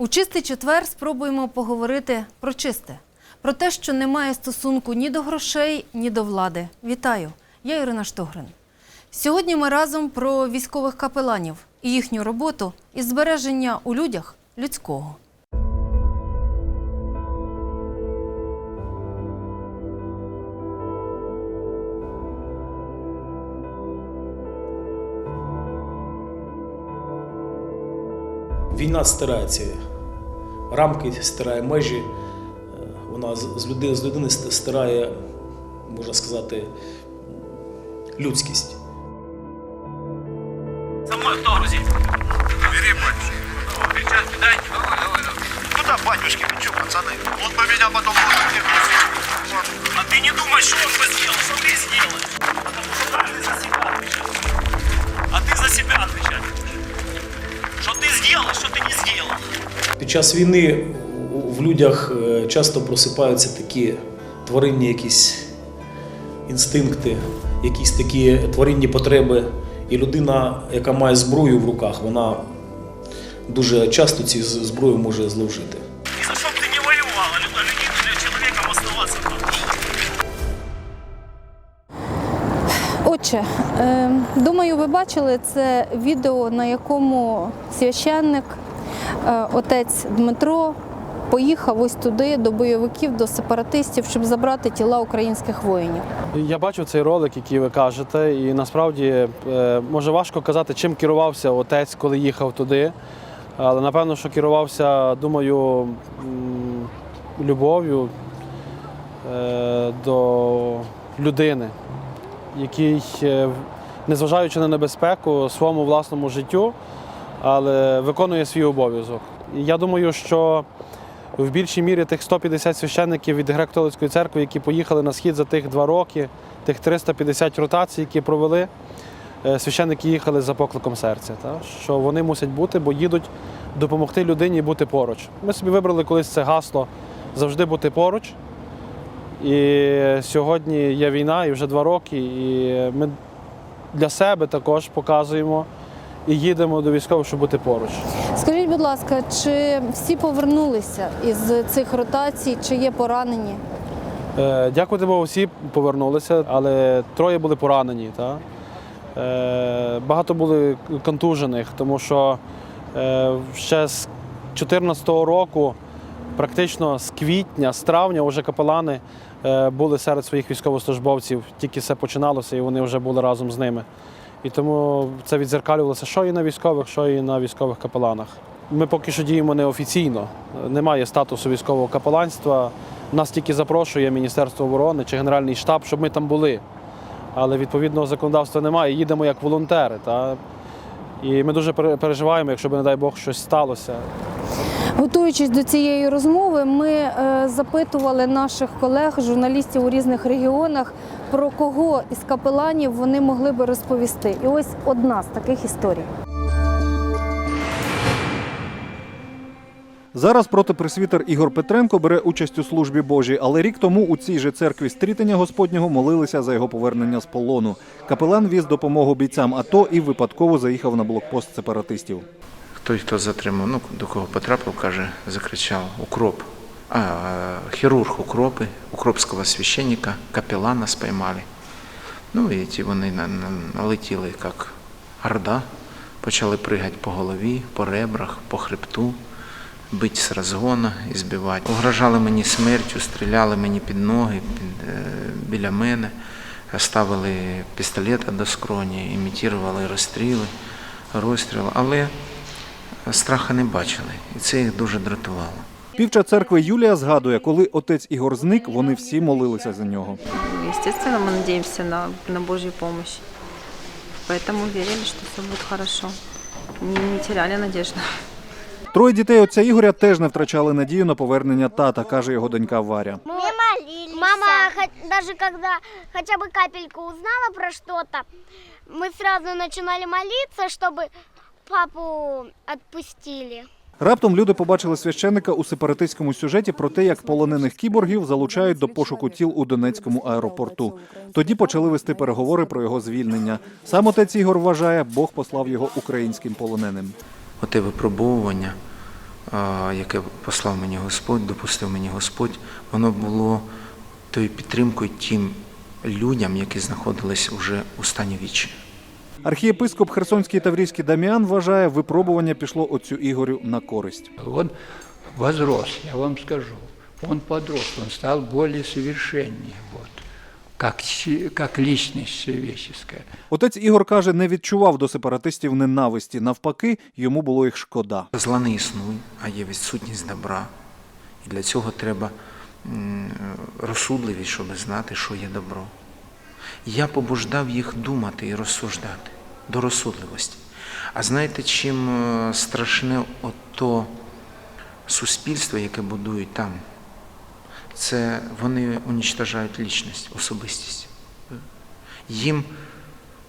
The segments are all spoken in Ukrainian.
У чистий четвер спробуємо поговорити про чисте, про те, що не має стосунку ні до грошей, ні до влади. Вітаю! Я Ірина Штогрин. Сьогодні ми разом про військових капеланів і їхню роботу і збереження у людях людського. Війна стирає ці рамки, стирає межі. Е, Вона з з людини, з людини ст- стирає, можна сказати, людськість. За мной кто грузит? Бери, батюшка. Сейчас дайте. Куда, батюшки, вы что, пацаны? Он бы меня потом может не грузить. А ты не думай, что он бы сделал, что ты сделаешь. Потому что каждый за себя отвечает. А ты за себя отвечать будешь. Что ты сделал, что ты не сделал. під час війни в людях е, часто просипаються такі тваринні якісь інстинкти, якісь такі тваринні потреби. І людина, яка має зброю в руках, вона дуже часто цією з- зброєю може зловжити. И за что бы ты не воевал, а лю- людям или человеком оставаться. Отче, е, думаю, ви бачили це відео, на якому священник, отець Дмитро, поїхав ось туди до бойовиків, до сепаратистів, щоб забрати тіла українських воїнів. Я бачив цей ролик, який ви кажете, і насправді е, може важко казати, чим керувався отець, коли їхав туди. Але напевно, що керувався, думаю, любов'ю е, до людини, який, е, незважаючи на небезпеку своєму власному життю, але виконує свій обов'язок. І я думаю, що в більшій мірі тих 150 священників від греко-католицької церкви, які поїхали на схід за тих два роки, тих 350 ротацій, які провели, е, священники їхали за покликом серця. Та? Що вони мусять бути, бо їдуть допомогти людині бути поруч. Ми собі вибрали колись це гасло завжди бути поруч. І сьогодні є війна, і вже два роки, і ми для себе також показуємо і їдемо до військових, щоб бути поруч. Скажіть, будь ласка, чи всі повернулися із цих ротацій, чи є поранені? Е, Дякувати Богу, всі повернулися, але троє були поранені. Та? Е, Багато були контужених, тому що е, ще з 2014 року, практично з квітня, з травня, вже капелани е, були серед своїх військовослужбовців. Тільки все починалося, і вони вже були разом з ними. І тому це відзеркалювалося що і на військових, що і на військових капеланах. Ми поки що діємо неофіційно. Немає статусу військового капеланства. Нас тільки запрошує Міністерство оборони чи Генеральний штаб, щоб ми там були. Але відповідного законодавства немає. Їдемо як волонтери. Та? І ми дуже переживаємо, якщо б, не дай Бог, щось сталося. Готуючись до цієї розмови, ми е, запитували наших колег, журналістів у різних регіонах, про кого із капеланів вони могли би розповісти. І ось одна з таких історій. Зараз протипресвітер Ігор Петренко бере участь у службі Божій, але рік тому у цій же церкві стрітення Господнього молилися за його повернення з полону. Капелан віз допомогу бійцям АТО і випадково заїхав на блокпост сепаратистів. Той, хто затримав, ну до кого потрапив, каже, закричав Укроп. Хірург укропи, укропського священника, капелана спіймали. Ну і ті вони на- на- налетіли як орда, почали пригати по голові, по ребрах, по хребту, бити з розгона і збивати. Угрожали мені смертю, стріляли мені під ноги, під, е, біля мене, ставили пістолета до скроні, імітували розстріли, розстріл. Але страха не бачили, і це їх дуже дратувало. Півча церкви Юлія згадує, коли отець Ігор зник, вони всі молилися за нього. Естественно, мы надеемся на, на Божью помощь. Поэтому верили, что все будет хорошо. Не, не теряли надежду. Троє дітей отця Ігоря теж не втрачали надію на повернення тата, каже його донька Варя. Мы молились. Мама, хо- даже когда хотя бы капельку узнала про что-то, мы сразу начинали молиться, чтобы папу отпустили. Раптом люди побачили священника у сепаратистському сюжеті про те, як полонених кіборгів залучають до пошуку тіл у Донецькому аеропорту. Тоді почали вести переговори про його звільнення. Сам отець Ігор вважає, Бог послав його українським полоненим. Оте випробовування, яке послав мені Господь, допустив мені Господь, воно було тою підтримкою тим людям, які знаходились уже у стані вічі. Архієпископ Херсонський Таврійський Даміан вважає, випробування пішло отцю Ігорю на користь. Он возрос, я вам скажу. Он подрос, он стал более совершеннее, вот, как, си- как личность человеческая. Отець Ігор каже, не відчував до сепаратистів ненависті. Навпаки, йому було їх шкода. Зла не існує, а є відсутність добра. І для цього треба розсудливість, щоб знати, що є добро. Я побуждав їх думати і розсуждати до розсудливості. А знаєте, чим е, страшне ото суспільство, яке будують там? Це вони унічтажають лічність, особистість. Їм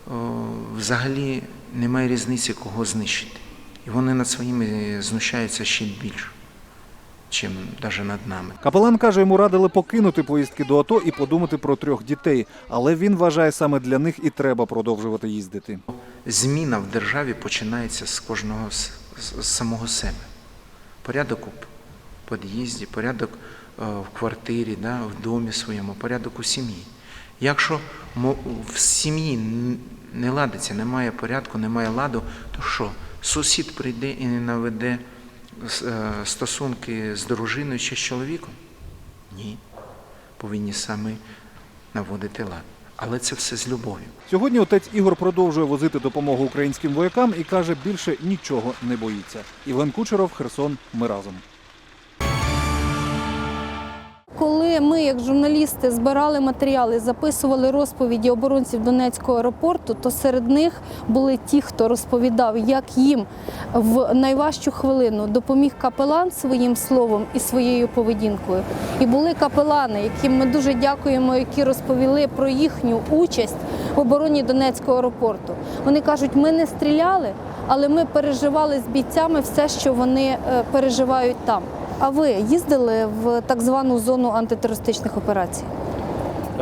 о, взагалі немає різниці, кого знищити. І вони над своїми знущаються ще більше, чим навіть над нами. Капелан каже, йому радили покинути поїздки до АТО і подумати про трьох дітей. Але він вважає, саме для них і треба продовжувати їздити. Зміна в державі починається з кожного з, самого себе. Порядок у під'їзді, порядок е, в квартирі, да, в домі своєму, порядок у сім'ї. Якщо в сім'ї не ладиться, немає порядку, немає ладу, то що? Сусід прийде і не наведе стосунки з дружиною чи з чоловіком? Ні. Повинні самі наводити лад. Але це все з любов'ю. Сьогодні отець Ігор продовжує возити допомогу українським воякам і каже, більше нічого не боїться. Іван Кучеров, Херсон. Ми разом. Коли ми, як журналісти, збирали матеріали, записували розповіді оборонців Донецького аеропорту, то серед них були ті, хто розповідав, як їм в найважчу хвилину допоміг капелан своїм словом і своєю поведінкою. І були капелани, яким ми дуже дякуємо, які розповіли про їхню участь в обороні Донецького аеропорту. Вони кажуть, ми не стріляли, але ми переживали з бійцями все, що вони е, переживають там. А ви їздили в так звану зону антитерористичних операцій?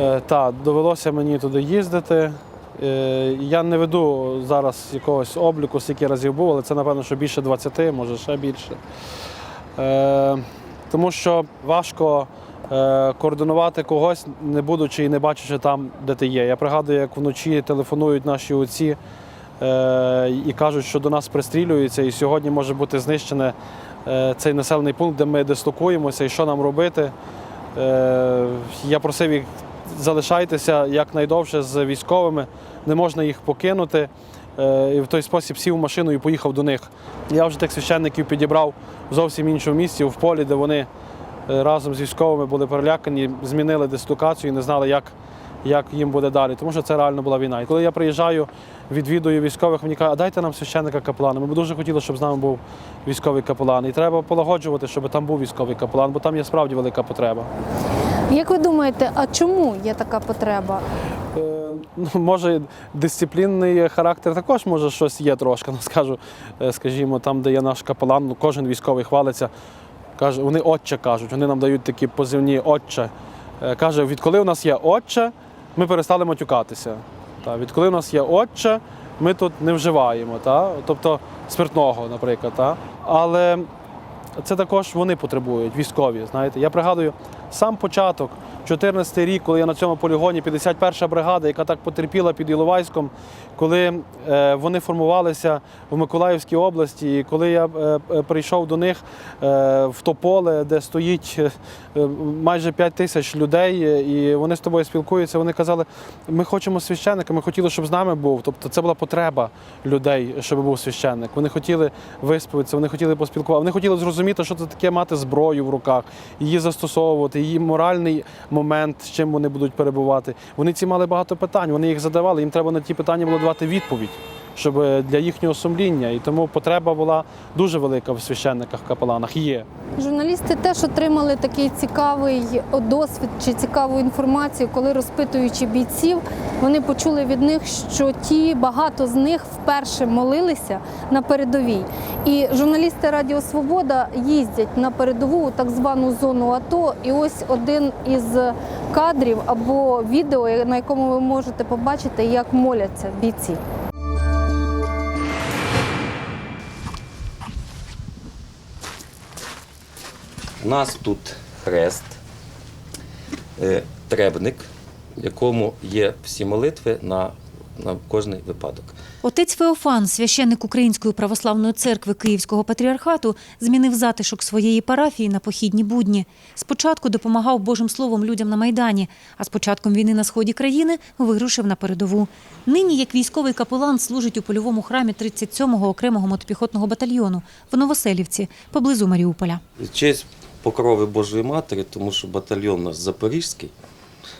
Е, Так, довелося мені туди їздити. Е, Я не веду зараз якогось обліку, скільки разів був, але це, напевно, що більше 20, може ще більше. Е, Тому що важко е, координувати когось, не будучи і не бачачи там, де ти є. Я пригадую, як вночі телефонують наші отці е, і кажуть, що до нас пристрілюються, і сьогодні може бути знищене цей населений пункт, де ми дислокуємося, і що нам робити. Е, Я просив їх залишайтеся якнайдовше з військовими, не можна їх покинути. Е, І в той спосіб сів в машину і поїхав до них. Я вже тих священників підібрав в зовсім іншому місці, в полі, де вони е, разом з військовими були перелякані, змінили дислокацію і не знали, як, як їм буде далі. Тому що це реально була війна. І коли я приїжджаю, відвідую військових, мені кажуть, а дайте нам священника капелана. Ми б дуже хотіли, щоб з нами був військовий капелан. І треба полагоджувати, щоб там був військовий капелан, бо там є справді велика потреба. Як ви думаєте, а чому є така потреба? Е, Ну, може, дисциплінний характер також може щось є трошки. Ну, скажу, е, скажімо, там, де є наш капелан, ну, кожен військовий хвалиться. Каже, вони отче кажуть, вони нам дають такі позивні отче. Е, Каже, відколи у нас є отче, ми перестали матюкатися. Та, відколи у нас є отче, ми тут не вживаємо. Та? Тобто спиртного, наприклад. Та? Але це також вони потребують, військові. Знаєте, я пригадую сам початок, 14 рік, коли я на цьому полігоні, 51-ша бригада, яка так потерпіла під Іловайськом, коли е, вони формувалися в Миколаївській області, і коли я е, е, прийшов до них в то поле, де стоїть майже 5 тисяч людей, і вони з тобою спілкуються, вони казали, ми хочемо священника, ми хотіли, щоб з нами був. Тобто це була потреба людей, щоб був священник. Вони хотіли висповідатися, вони хотіли поспілкуватися, вони хотіли зрозуміти, що це таке мати зброю в руках, її застосовувати, її моральний момент, з чим вони будуть перебувати. Вони ці мали багато питань, вони їх задавали, їм треба на ті питання було давати відповідь. Щоб е, для їхнього сумління, і тому потреба була дуже велика в священниках, капеланах. Є. Журналісти теж отримали такий цікавий досвід чи цікаву інформацію, коли розпитуючи бійців, вони почули від них, що ті багато з них вперше молилися на передовій. І журналісти Радіо Свобода їздять на передову так звану зону АТО. І ось один із кадрів або відео, на якому ви можете побачити, як моляться бійці. Нас тут хрест, е, требник, в якому є всі молитви на, на кожний випадок. Отець Феофан, священник Української православної церкви Київського патріархату, змінив затишок своєї парафії на похідні будні. Спочатку допомагав Божим словом людям на Майдані, а з початком війни на сході країни вирушив на передову. Нині, як військовий капелан, служить у польовому храмі 37-го окремого мотопіхотного батальйону в Новоселівці, поблизу Маріуполя. Честь покрови Божої Матері, тому що батальйон наш запорізький,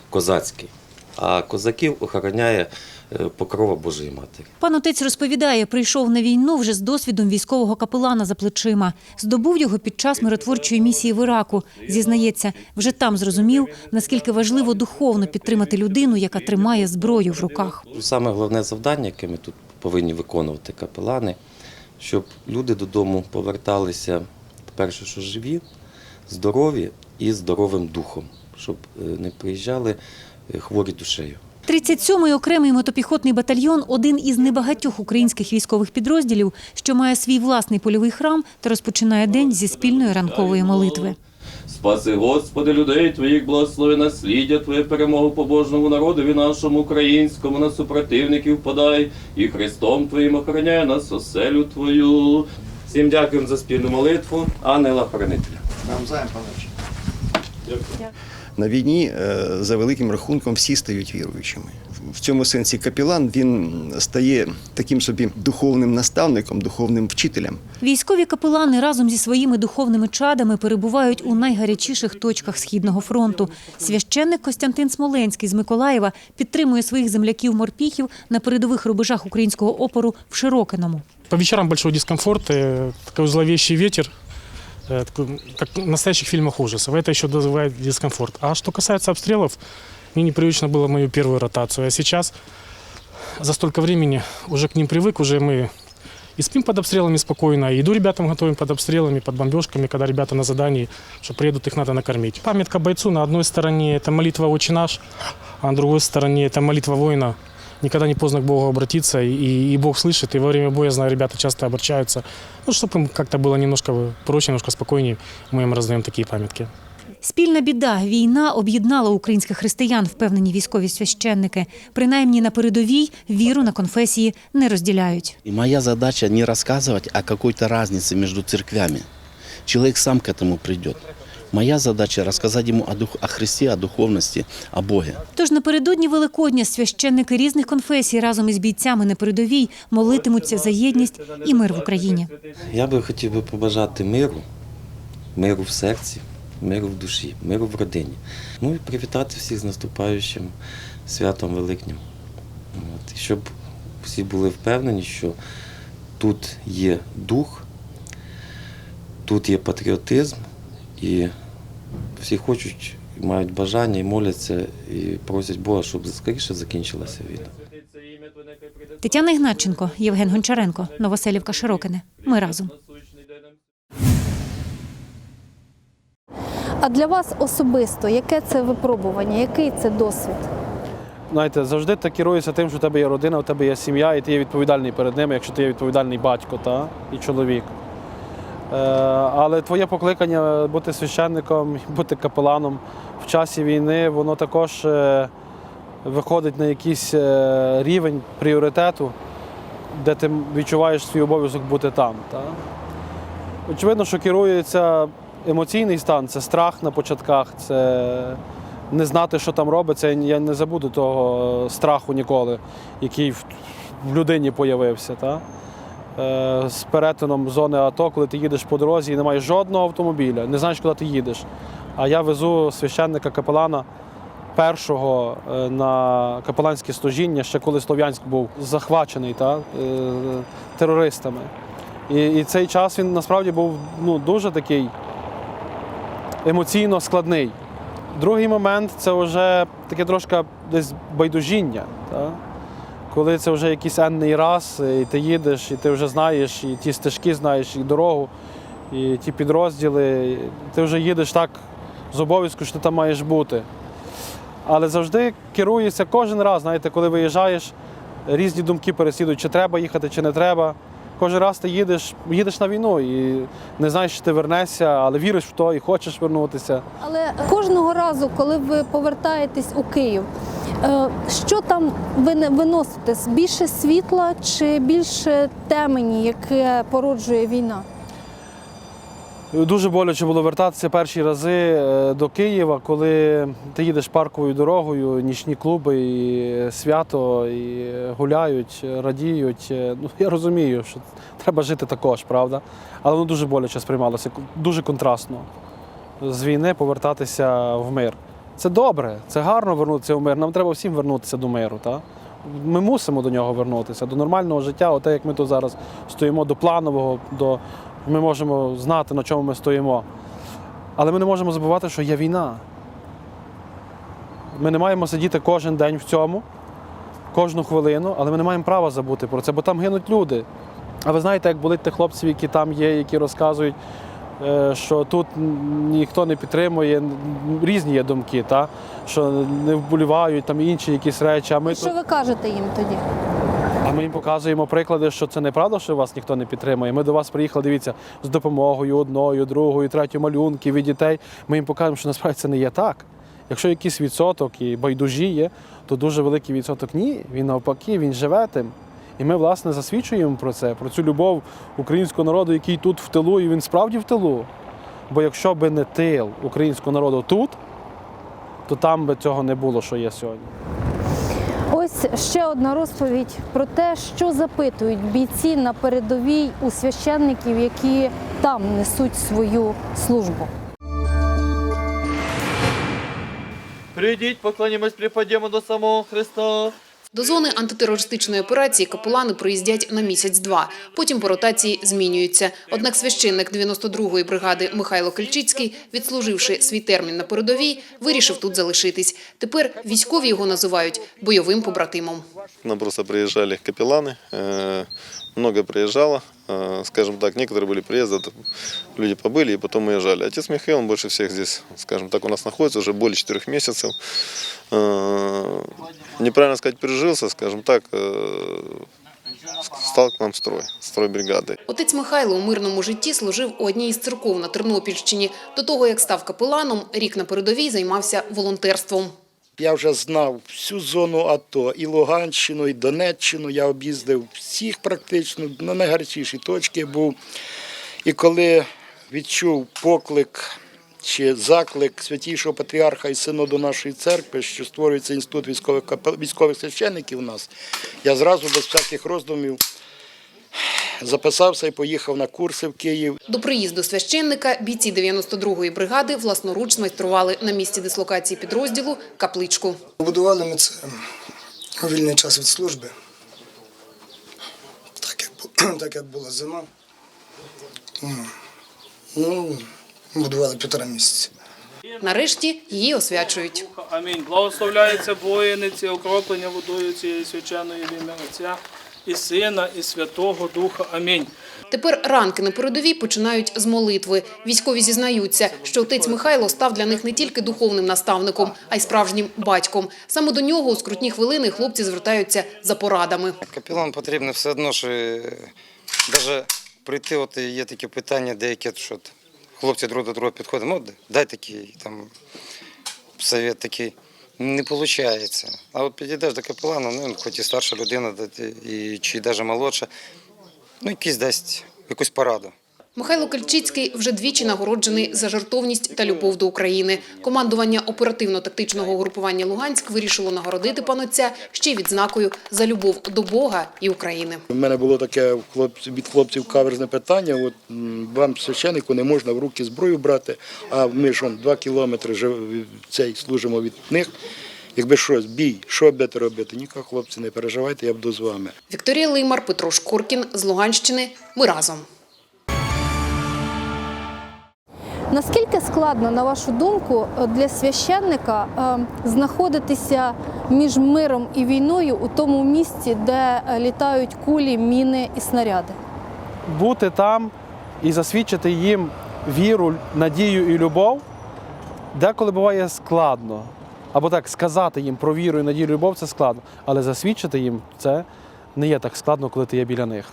козацький, а козаків охороняє е, покрова Божої Матері. Пан отець розповідає, прийшов на війну вже з досвідом військового капелана за плечима. Здобув його під час миротворчої місії в Іраку. Зізнається, вже там зрозумів, наскільки важливо духовно підтримати людину, яка тримає зброю в руках. Саме головне завдання, яке ми тут повинні виконувати капелани, щоб люди додому поверталися, по-перше, що живі, здорові і здоровим духом, щоб е, не приїжджали е, хворі душею. 37-й окремий мотопіхотний батальйон один із небагатьох українських військових підрозділів, що має свій власний польовий храм та розпочинає день зі спільної ранкової молитви. Спаси, Господи, людей Твоїх, благослови насліддя Твоє перемогу побожному народові нашому українському, на супротивників подай, і Христом Твоїм охороняє нас оселю Твою. Всім дякуємо за спільну молитву, ангела хоронителя. Навзаєм, панович. На війні е, за великим рахунком всі стають віруючими. В цьому сенсі капілан він стає таким собі духовним наставником, духовним вчителем. Військові капелани разом зі своїми духовними чадами перебувають у найгарячіших точках східного фронту. Священник Костянтин Смоленський з Миколаєва підтримує своїх земляків-морпіхів на передових рубежах українського опору в Широкиному. По вечерам большой дискомфорт, э, такой зловещий такой, как в настоящих фильмах ужасов. Это еще вызывает дискомфорт. А что касается обстрелов, мне непривычно было мою первую ротацию. А сейчас за столько времени уже к ним привык, уже мы и спим под обстрелами спокойно, и еду ребятам готовим под обстрелами, под бомбежками, когда ребята на задании, что приедут, их надо накормить. Памятка бойцу на одной стороне это молитва «Отче наш», а на другой стороне это молитва воина. Никогда не поздно к Богу обратиться, и, и Бог слышит, и во время боя, знаю, ребята часто обращаются. Ну, чтобы им как-то было немножко проще, немножко спокойнее, мы им раздаем такие памятки. Спільна біда війна об'єднала українських християн, впевнені військові священники. Принаймні на передовій віру на конфесії не розділяють. И моя задача не рассказывать о какой-то разнице между церквями. Человек сам к этому придет. Моя задача рассказать ему о, дух, о Христе, о духовности, о Боге. Тож напередодні Великодня священники різних конфесій разом із бійцями на передовій молитимуться за єдність і мир в Україні. Я би хотів би побажати миру, миру в серці, миру в душі, миру в родині. Ну і привітати всіх з наступаючим святом Великнім. От, щоб всі були впевнені, що тут є дух, тут є патріотизм, і всі хочуть, мають бажання і моляться, і просять Бога, щоб скоріше закінчилася війна. Тетяна Ігнатченко, Євген Гончаренко, Новоселівка Широкине. Ми разом. А для вас особисто яке це випробування, який це досвід? Знаєте, завжди ти керуєшся тим, що в тебе є родина, у тебе є сім'я, і ти є відповідальний перед ними, якщо ти є відповідальний батько та, і чоловік. Е, але твоє покликання бути священником, бути капеланом в часі війни, воно також е, виходить на якийсь е, рівень пріоритету, де ти відчуваєш свій обов'язок бути там. Очевидно, що керується емоційний стан, це страх на початках, це не знати, що там робиться. Я не забуду того страху ніколи, який в людині з'явився. Е, З перетином зони АТО, коли ти їдеш по дорозі і немає жодного автомобіля, не знаєш, куди ти їдеш. А я везу священника капелана першого е, на капеланське служіння, ще коли Слов'янськ був захвачений та, е, терористами. І, і цей час він насправді був ну, дуже такий емоційно складний. Другий момент це вже таке трошки десь байдужіння. Та? Коли це вже якийсь енний раз, і ти їдеш, і ти вже знаєш, і ті стежки знаєш, і дорогу, і ті підрозділи, ти вже їдеш так з обов'язку, що ти там маєш бути. Але завжди керуєшся кожен раз, знаєте, коли виїжджаєш, різні думки переслідують, чи треба їхати, чи не треба. кожен раз ти їдеш, їдеш на війну і не знаєш, чи ти вернешся, але віриш в то і хочеш вернутися. Але кожного разу, коли ви повертаєтесь у Київ, е, що там ви не виносите? Більше світла чи більше темені, яке породжує війна? Дуже боляче було вертатися перші рази е, до Києва, коли ти їдеш парковою дорогою, нічні клуби, і свято, і гуляють, радіють. Е, Ну, я розумію, що треба жити також, правда? Але воно дуже боляче сприймалося, дуже контрастно. З війни повертатися в мир. Це добре, це гарно вернутися в мир. Нам треба всім вернутися до миру. Та? Ми мусимо до нього вернутися, до нормального життя, оте, як ми тут зараз стоїмо, до планового, до... ми можемо знати, на чому ми стоїмо. Але ми не можемо забувати, що є війна. Ми не маємо сидіти кожен день в цьому, кожну хвилину, але ми не маємо права забути про це, бо там гинуть люди. А ви знаєте, як болить тих хлопців, які там є, які розказують, що тут ніхто не підтримує, різні є думки, та? що не вболівають там інші якісь речі. А ми, Що тут, ви кажете їм тоді? а ми їм показуємо приклади, що це неправда, що вас ніхто не підтримує. Ми до вас приїхали, дивіться, з допомогою одною, другою, третьою малюнки від дітей. Ми їм покажемо, що насправді це не є так. Якщо якийсь відсоток і байдужі є, то дуже великий відсоток ні. Він навпаки, він живе тим. І ми, власне, засвідчуємо про це, про цю любов українського народу, який тут в тилу, і він справді в тилу. Бо якщо би не тил українського народу тут, то там би цього не було, що є сьогодні. Ось ще одна розповідь про те, що запитують бійці на передовій у священників, які там несуть свою службу. Прийдіть, поклонімось, припадемо до самого Христа. До зони антитерористичної операції капелани приїздять на місяць-два. Потім по ротації змінюються. Однак священник 92-ї бригади Михайло Кельчицький, відслуживши свій термін на передовій, вирішив тут залишитись. Тепер військові його називають бойовим побратимом. К нам просто приезжали капелланы, э, много приезжало, э, скажем так, некоторые были приезды, там люди побыли и потом уезжали. Отец Михаил, он больше всех здесь, скажем так, у нас находится уже более четырех месяцев. Э, Неправильно сказать, прижился, скажем так, э, стал к нам в строй, строй бригады. Отець Михайло у мирному житті служив у одній із церков на Тернопільщині. До того, як став капеланом, рік на передовій займався волонтерством. Я вже знав всю зону АТО, і Луганщину, і Донеччину. Я об'їздив всіх практично, на найгарячіші точки був. І коли відчув поклик чи заклик святішого патріарха і синоду нашої церкви, що створюється інститут військових військових священників у нас, я зразу без всяких роздумів записався і поїхав на курси в Київ. До приїзду священника бійці 92-ї бригади власноруч майстрували на місці дислокації підрозділу капличку. Будували ми це у вільний час від служби. Так як, так як була зима. Ну, будували півтора місяця. Нарешті її освячують. Амінь. Благословляється воїни, ці окроплення водою цієї свяченої в ім'я Отця і Сина, і Святого Духа. Амінь. Тепер ранки на передовій починають з молитви. Військові зізнаються, що отець Михайло став для них не тільки духовним наставником, а й справжнім батьком. Саме до нього у скрутні хвилини хлопці звертаються за порадами. Капелан потрібно все одно, що навіть прийти, от є такі питання, деякі, що хлопці друг до друга підходимо, дай такий там совет такий. Не виходить. А от підійдеш до капелана, ну, хоч і старша людина, і, чи навіть молодша, ну якийсь дасть якусь пораду. Михайло Кальчицький вже двічі нагороджений за жертовність та любов до України. Командування оперативно-тактичного групування Луганськ вирішило нагородити панотця ще й відзнакою за любов до Бога і України. У мене було таке від хлопців каверзне питання. От вам, священнику, не можна в руки зброю брати, а ми ж он, два кілометри жив- цей, служимо від них. Якби щось, бій, що будете робити? Ні, хлопці, не переживайте, я буду з вами. Вікторія Леймар, Петро Шкуркін з Луганщини. Ми разом. Наскільки складно, на вашу думку, для священника е, знаходитися між миром і війною у тому місці, де літають кулі, міни і снаряди? бути там і засвідчити їм віру, надію і любов, деколи буває складно. Або так сказати їм про віру і надію і любов це складно. Але засвідчити їм це не є так складно, коли ти є біля них.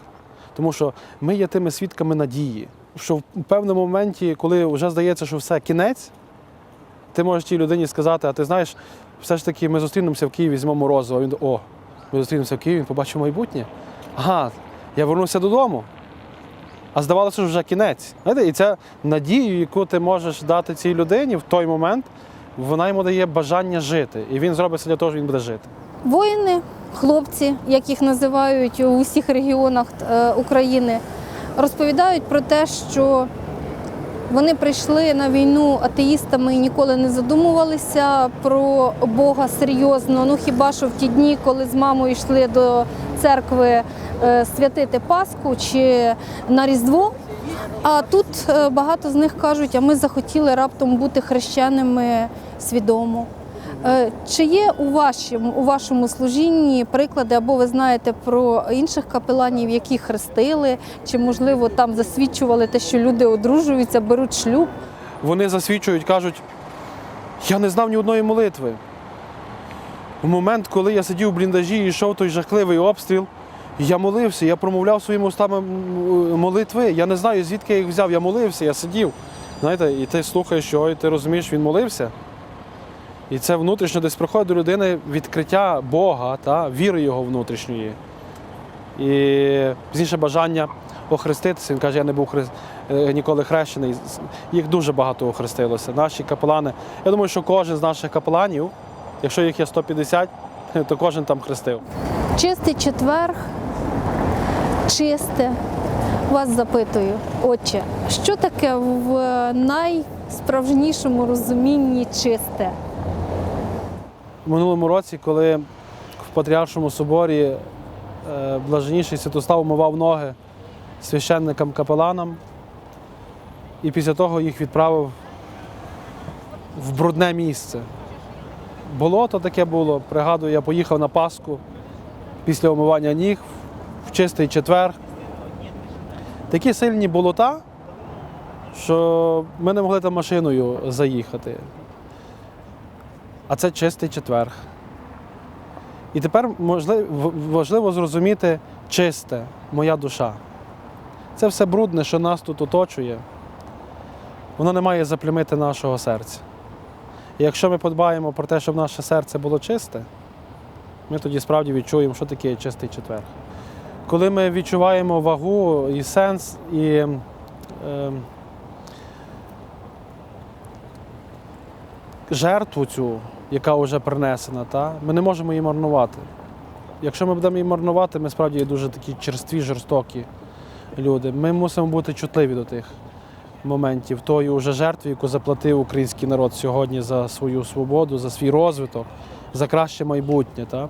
Тому що ми є тими свідками надії, що в певному моменті, коли вже здається, що все кінець, ти можеш тій людині сказати, а ти знаєш, все ж таки ми зустрінемося в Києві, візьмемо. А Він о, ми зустрінемося в Києві, він побачив майбутнє. Ага, я вернувся додому. А здавалося, що вже кінець. Знаєте, і ця надію, яку ти можеш дати цій людині в той момент, вона йому дає бажання жити. І він зробить все для того, що він буде жити. Воїни, хлопці, як їх називають у всіх регіонах е, України, розповідають про те, що вони прийшли на війну атеїстами і ніколи не задумувалися про Бога серйозно. Ну хіба що в ті дні, коли з мамою йшли до церкви е, святити Пасху чи на Різдво. А тут е, багато з них кажуть, а ми захотіли раптом бути хрещеними свідомо. Е, Чи є у вашому, у вашому служінні приклади, або ви знаєте про інших капеланів, які хрестили, чи можливо там засвідчували те, що люди одружуються, беруть шлюб? Вони засвідчують, кажуть, я не знав ні одної молитви. У момент, коли я сидів у бліндажі і йшов той жахливий обстріл, я молився, я промовляв своїми устами молитви. Я не знаю, звідки я їх взяв. Я молився, я сидів. Знаєте, і ти слухаєш його, ти розумієш, він молився. І це внутрішньо десь приходить до людини відкриття Бога, та, віри його внутрішньої. І пізніше бажання охреститися. Він каже, я не був хрест... е, ніколи хрещений. Їх дуже багато охрестилося. Наші капелани. Я думаю, що кожен з наших капеланів, якщо їх є 150, то кожен там хрестив. Чистий четверг, чисте. Вас запитую, отче, що таке в найсправжнішому розумінні чисте? Минулому році, коли в Патріаршому соборі е, блаженніший Святослав умивав ноги священникам капеланам, і після того їх відправив в брудне місце. Болото таке було. Пригадую, я поїхав на Пасху після умивання ніг в чистий четвер. Такі сильні болота, що ми не могли там машиною заїхати. А це чистий четверг. І тепер можливо, важливо зрозуміти чисте, моя душа. Це все брудне, що нас тут оточує, воно не має заплямити нашого серця. І якщо ми подбаємо про те, щоб наше серце було чисте, ми тоді справді відчуємо, що таке чистий четверг. Коли ми відчуваємо вагу і сенс, і е, жертву цю, яка вже принесена, та, ми не можемо її марнувати. Якщо ми будемо її марнувати, ми справді є дуже такі черстві, жорстокі люди. Ми мусимо бути чутливі до тих моментів, тої вже жертви, яку заплатив український народ сьогодні за свою свободу, за свій розвиток, за краще майбутнє. Та?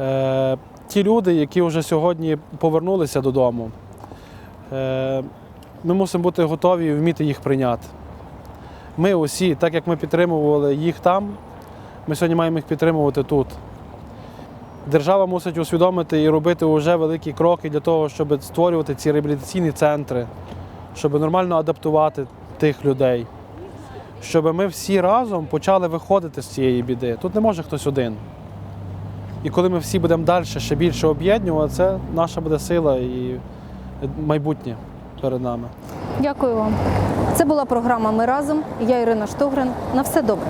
Е, ті люди, які вже сьогодні повернулися додому, е, ми мусимо бути готові і вміти їх прийняти. Ми усі, так як ми підтримували їх там, ми сьогодні маємо їх підтримувати тут. Держава мусить усвідомити і робити вже великі кроки для того, щоб створювати ці реабілітаційні центри, щоб нормально адаптувати тих людей, щоб ми всі разом почали виходити з цієї біди. Тут не може хтось один. І коли ми всі будемо далі ще більше об'єднувати, це наша буде сила і майбутнє перед нами. Дякую вам. Це була програма Ми разом. Я Ірина Штогрин. На все добре.